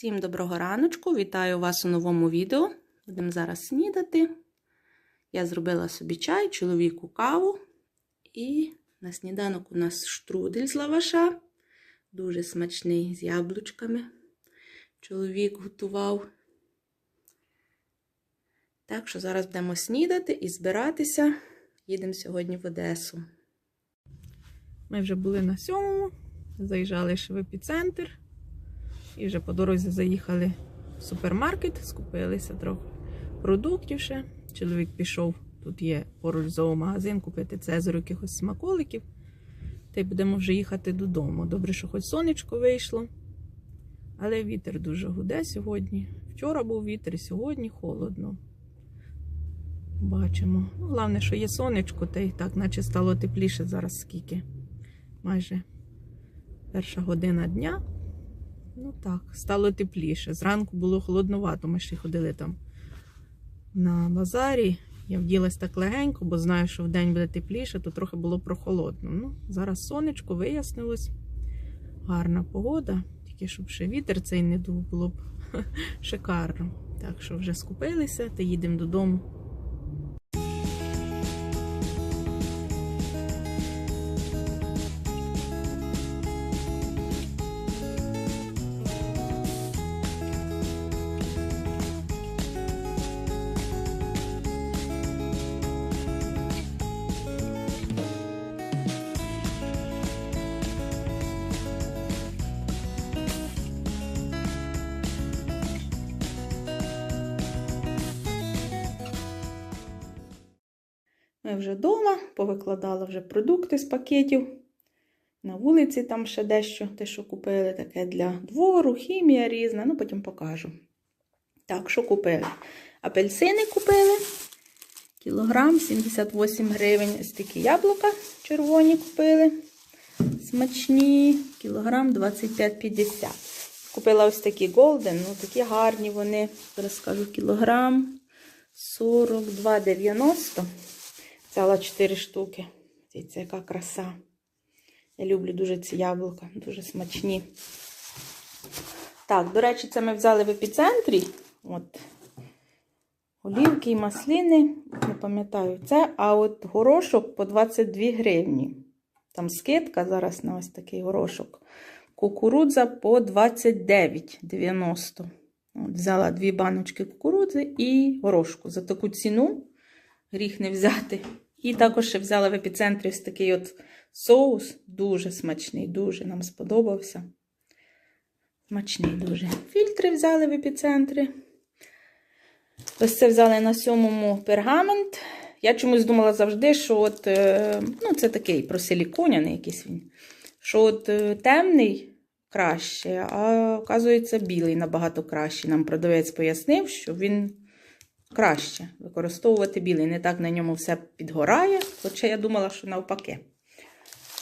Всім доброго раночку! Вітаю вас у новому відео. Будемо зараз снідати. Я зробила собі чай, чоловіку каву. І на сніданок у нас штрудель з лаваша. Дуже смачний з яблучками. Чоловік готував. Так що зараз будемо снідати і збиратися. Їдемо сьогодні в Одесу. Ми вже були на сьомому, заїжджали ще в епіцентр. І вже по дорозі заїхали в супермаркет, скупилися трохи продуктів ще. Чоловік пішов, тут є поруч зоомагазин, купити цезарю якихось смаколиків. Та й будемо вже їхати додому. Добре, що хоч сонечко вийшло. Але вітер дуже гуде сьогодні. Вчора був вітер, сьогодні холодно. Бачимо. Ну, Головне, що є сонечко, та й так, наче стало тепліше зараз скільки. Майже перша година дня. Ну так, стало тепліше. Зранку було холодновато. Ми ще ходили там на базарі. Я вділась так легенько, бо знаю, що вдень буде тепліше, то трохи було прохолодно. Ну, зараз сонечко вияснилось. Гарна погода, тільки щоб ще вітер цей не дув, було б шикарно. Так що вже скупилися та їдемо додому. Ми вже вдома, повикладала вже продукти з пакетів. На вулиці там ще дещо, те, що купили, таке для двору, хімія різна, ну потім покажу. Так, що купили? Апельсини купили. Кілограм 78 гривень. Ось такі яблука червоні купили. Смачні, кілограм 25,50. Купила ось такі голден, ну такі гарні вони. Зараз скажу кілограм 42,90. Взяла 4 штуки. Дивіться, яка краса. Я люблю дуже ці яблука, дуже смачні. Так, до речі, це ми взяли в епіцентрі. От. Олівки і маслини, не пам'ятаю це, а от горошок по 22 гривні. Там скидка зараз на ось такий горошок. Кукурудза по 29,90. Взяла дві баночки кукурудзи і горошку. За таку ціну гріх не взяти. І також ще взяла в епіцентрі ось такий от соус. Дуже смачний, дуже нам сподобався. Смачний дуже. Фільтри взяли в епіцентрі. Ось це взяли на сьомому пергамент. Я чомусь думала завжди, що от, е, ну, це такий просиліконяний якийсь він. Що от е, темний краще, а оказується, білий набагато краще. Нам продавець пояснив, що він краще використовувати білий. Не так на ньому все підгорає, хоча я думала, що навпаки.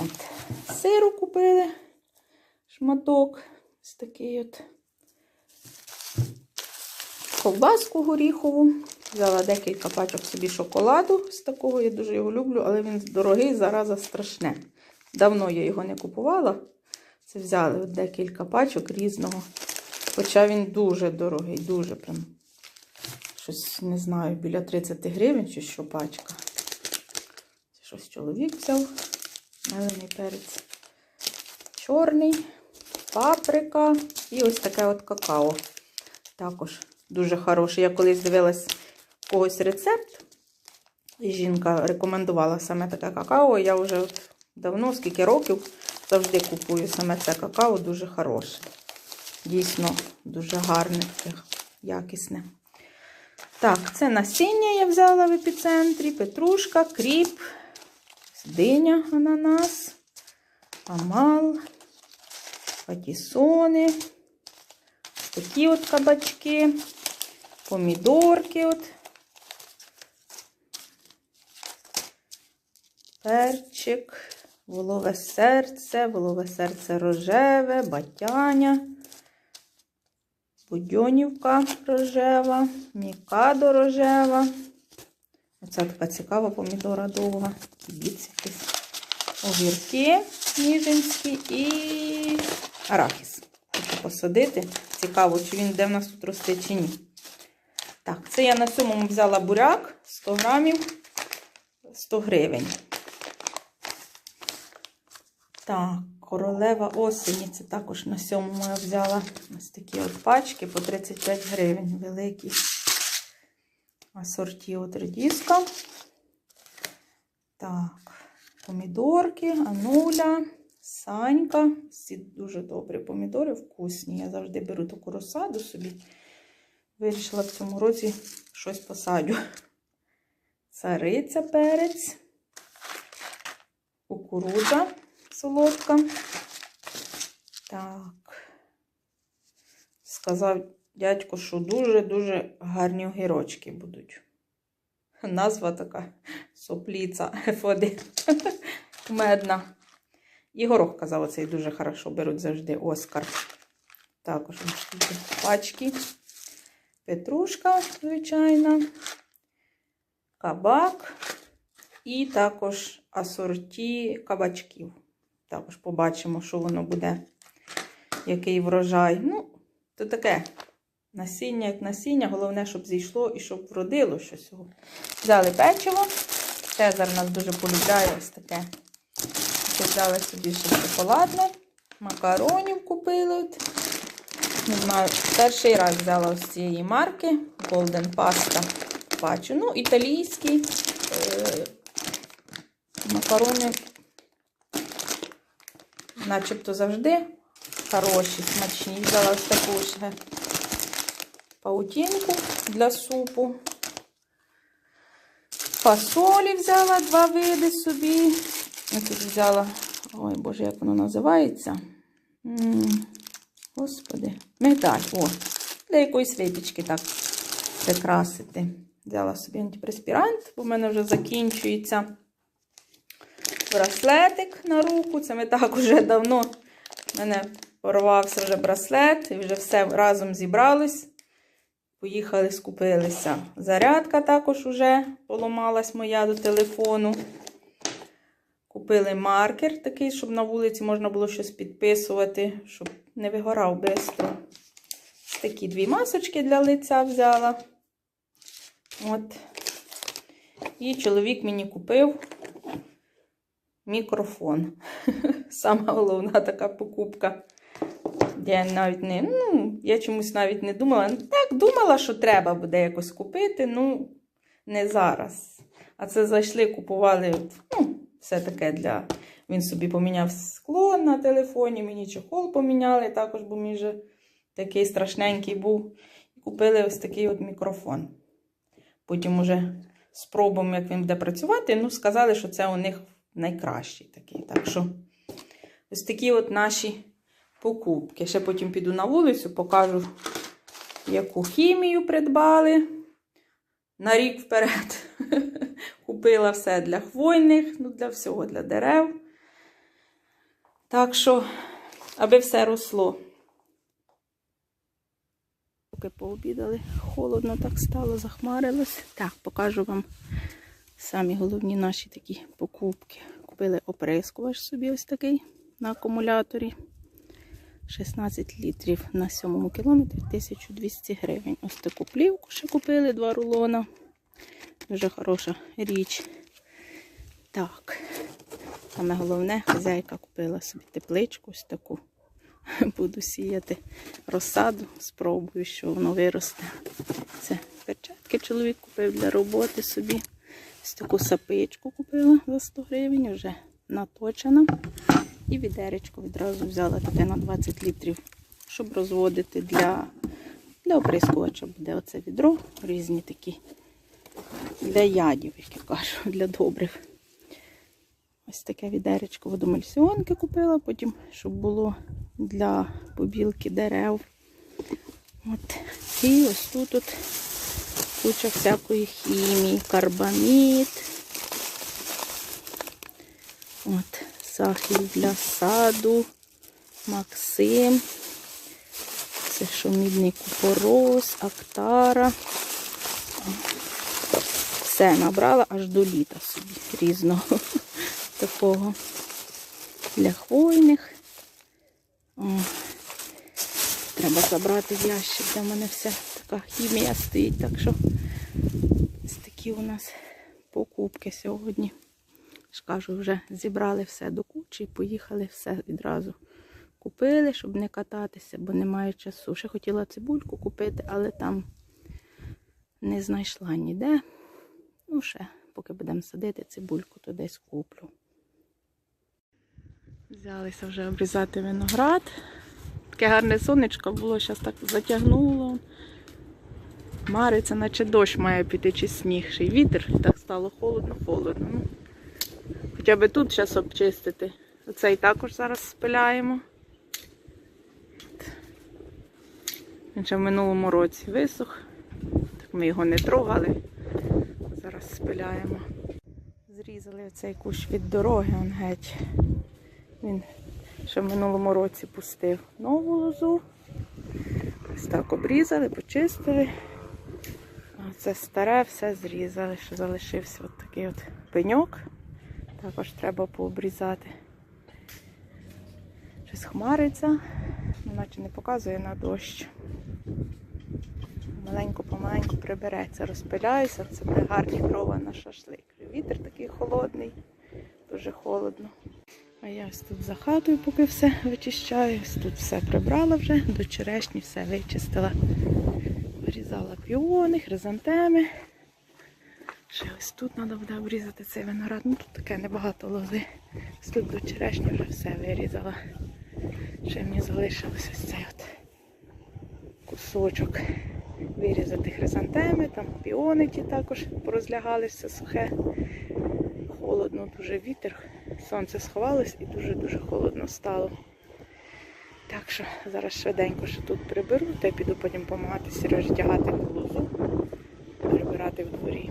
От. Сиру купили, шматок. Ось такий от. Ковбаску горіхову. Взяла декілька пачок собі шоколаду з такого, я дуже його люблю, але він дорогий, зараза страшне. Давно я його не купувала. Це взяли декілька пачок різного. Хоча він дуже дорогий, дуже прям. Щось, не знаю, біля 30 гривень чи що пачка. Це щось чоловік взяв. Мелений перець. Чорний, паприка і ось таке от какао. Також дуже хороший. Я колись дивилась когось рецепт. І жінка рекомендувала саме таке какао. Я вже давно, скільки років, завжди купую саме це какао, дуже хороше. Дійсно, дуже гарне, якісне. Так, це насіння я взяла в епіцентрі, петрушка, кріп, диня, ананас, амал, патісони, такі от кабачки, помідорки, от, перчик, волове серце, волове серце рожеве, батяня. Будьонівка рожева, мікадо рожева. Оця така цікава помідора довга. Кібіць якийсь. Огірки ніжинські і арахіс. Хочу посадити. Цікаво, чи він де в нас тут росте, чи ні. Так, це я на сьомому взяла буряк 100 грамів 100 гривень. Так, королева осені. Це також на сьомому я взяла ось такі от пачки по 35 гривень. Великі асорті от редіска. Так, помідорки, ануля, санька. Всі дуже добрі помідори, вкусні. Я завжди беру таку розсаду собі. Вирішила в цьому році щось посадю. Цариця перець, кукурудза солодка. Так. Сказав дядько, що дуже-дуже гарні огірочки будуть. Назва така сопліця F1. Медна. І горох казав, оцей дуже хорошо беруть завжди Оскар. Також пачки. Петрушка, звичайна, кабак і також асорті кабачків. Також побачимо, що воно буде, який врожай. Ну, то таке насіння, як насіння. Головне, щоб зійшло і щоб вродило щось. Взяли печиво. Цезар нас дуже полюбляє ось таке. Взяли собі ще шоколадне. Макаронів купили. От. Не знаю, перший раз взяла ось цієї марки Golden Pasta. Бачу. Ну, італійські е макарони, начебто завжди хороші, смачні. Взяла ось таку ще паутинку для супу. Фасолі взяла два види собі. Я тут взяла, ой, боже, як воно називається. Господи, медаль. О, для якоїсь випічки так прикрасити. Взяла собі антипреспірант, бо в мене вже закінчується браслетик на руку. Це ми так уже давно в мене порвався вже браслет, і вже все разом зібрались. Поїхали, скупилися. Зарядка також вже поламалась моя до телефону. Купили маркер такий, щоб на вулиці можна було щось підписувати, щоб не вигорав швидко. Такі дві масочки для лиця взяла. От. І чоловік мені купив мікрофон. Сама головна така покупка. Я навіть не, ну, я чомусь навіть не думала. Так, думала, що треба буде якось купити, ну, не зараз. А це зайшли, купували, ну, все таке для. Він собі поміняв скло на телефоні, мені чохол поміняли, також, бо мій вже такий страшненький був. Купили ось такий от мікрофон. Потім уже спробуємо, як він буде працювати. Ну, сказали, що це у них найкращий такий. Так що, ось такі от наші покупки. Ще потім піду на вулицю, покажу, яку хімію придбали. На рік вперед купила все для хвойних, ну, для всього, для дерев. Так що, аби все росло. Поки пообідали, холодно так стало, захмарилось. Так, покажу вам самі головні наші такі покупки. Купили оприскувач собі ось такий на акумуляторі. 16 літрів на 7 кілометрі 1200 гривень. Ось таку плівку ще купили, два рулона. Дуже хороша річ. Так, саме головне, хазяйка купила собі тепличку ось таку. Буду сіяти розсаду, спробую, що воно виросте. Це перчатки чоловік купив для роботи собі. Ось таку сапичку купила за 100 гривень, вже наточена. І відеречко відразу взяла таке на 20 літрів, щоб розводити для для оприскувача. Буде оце відро, різні такі для ядів, як я кажу, для добрих. Ось таке відеречко водомальсіонки купила, потім, щоб було для побілки дерев. От. І ось тут от куча всякої хімії, карбамід. От, сахар для саду, Максим. Це що мідний купорос, Актара. Все набрала аж до літа собі різного такого для хвойних. О, треба забрати ящик, де в мене вся така хімія стоїть. Так що ось такі у нас покупки сьогодні. ж кажу, вже зібрали все до кучі і поїхали все відразу. Купили, щоб не кататися, бо немає часу. Ще хотіла цибульку купити, але там не знайшла ніде. Ну, ще, поки будемо садити цибульку, то десь куплю. Взялися вже обрізати виноград. Таке гарне сонечко було, зараз так затягнуло. Мариться, наче дощ має піти чи сніг, ще вітер, так стало холодно-холодно. Ну, хоча б тут зараз обчистити. Оцей також зараз спиляємо. Він ще в минулому році висох. Так ми його не трогали. Зараз спиляємо. Зрізали оцей кущ від дороги, он геть. Він ще в минулому році пустив нову лозу. Ось так обрізали, почистили. Це старе все зрізали, що залишився от такий от пеньок. Також треба пообрізати. Щось хмариться, наче не показує на дощ. Маленько-помаленьку прибереться, розпиляюся, це буде гарні дрова на шашлик. Вітер такий холодний, дуже холодно. А я ось тут за хатою, поки все вичищаю. Ось тут все прибрала вже, до черешні все вичистила. Вирізала піони, хризантеми. Ще ось тут треба буде обрізати цей виноград. Ну тут таке небагато лози. Ось тут до черешні вже все вирізала. Ще мені залишилось ось цей от кусочок. Вирізати хризантеми, там піони ті також порозлягалися сухе. Холодно, дуже вітер. Сонце сховалось і дуже-дуже холодно стало. Так що зараз швиденько ще тут приберу, та й піду потім допомагати Сережі тягати в прибирати в дворі.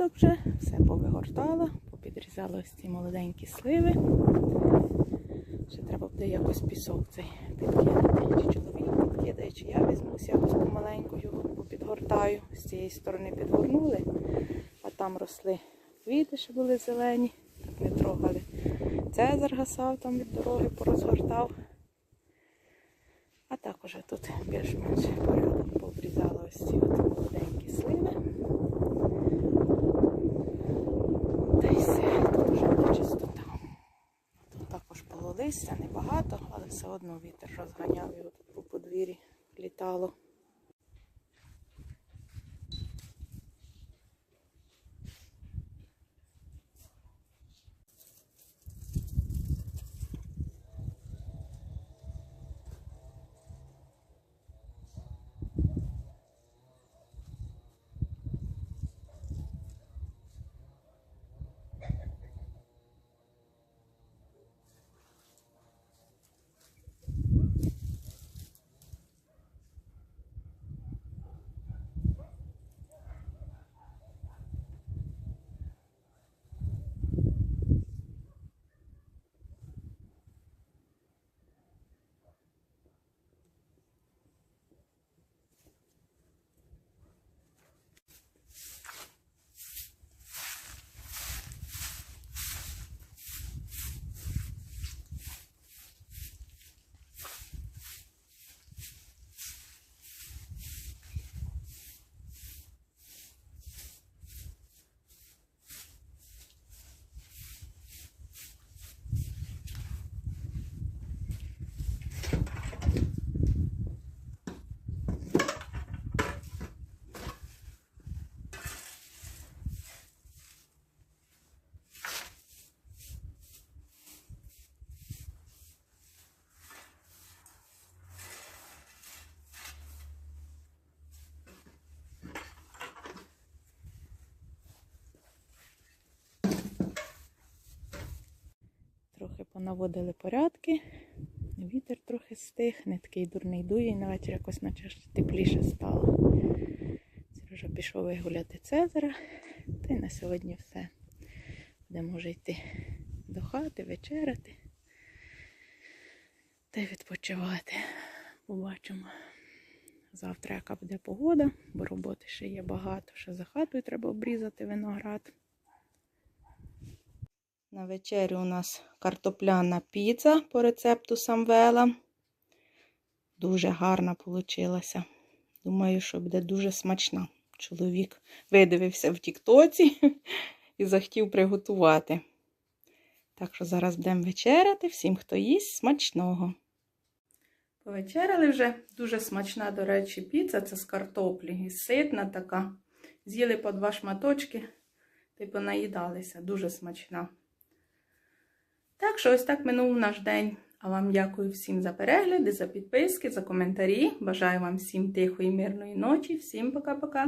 тут вже, все повигортала, попідрізала ось ці молоденькі сливи. Ще треба буде якось пісок цей підкидати. Чи чоловік підкидає, чи я візьмусь якось помаленьку його попідгортаю. З цієї сторони підгорнули, а там росли квіти, що були зелені, так не трогали. Цезар гасав там від дороги, порозгортав. А так уже тут більш-менш порядок пообрізала ось ці от молоденькі сливи. Та й все, тут вже чистота. Тут також було листя, небагато, але все одно вітер розганяв його тут по подвір'ї літало. Понаводили порядки. Вітер трохи стих, не такий дурний дує, і на вечір якось наче тепліше стало. Сережа пішов вигуляти Цезара. Та й на сьогодні все. Будемо вже йти до хати, вечеряти та й відпочивати. Побачимо завтра, яка буде погода, бо роботи ще є багато. Ще за хатою треба обрізати виноград. На вечерю у нас картопляна піца по рецепту Самвела. Дуже гарна получилася. Думаю, що буде дуже смачна. Чоловік видивився в Тіктоці і захотів приготувати. Так що зараз будемо вечеряти. Всім, хто їсть, смачного. Повечеряли вже. Дуже смачна, до речі, піца. Це з картоплі. І ситна така. З'їли по два шматочки, типу наїдалися. Дуже смачна. Так що ось так минув наш день. А вам дякую всім за перегляди, за підписки, за коментарі. Бажаю вам всім тихої, мирної ночі. Всім пока-пока.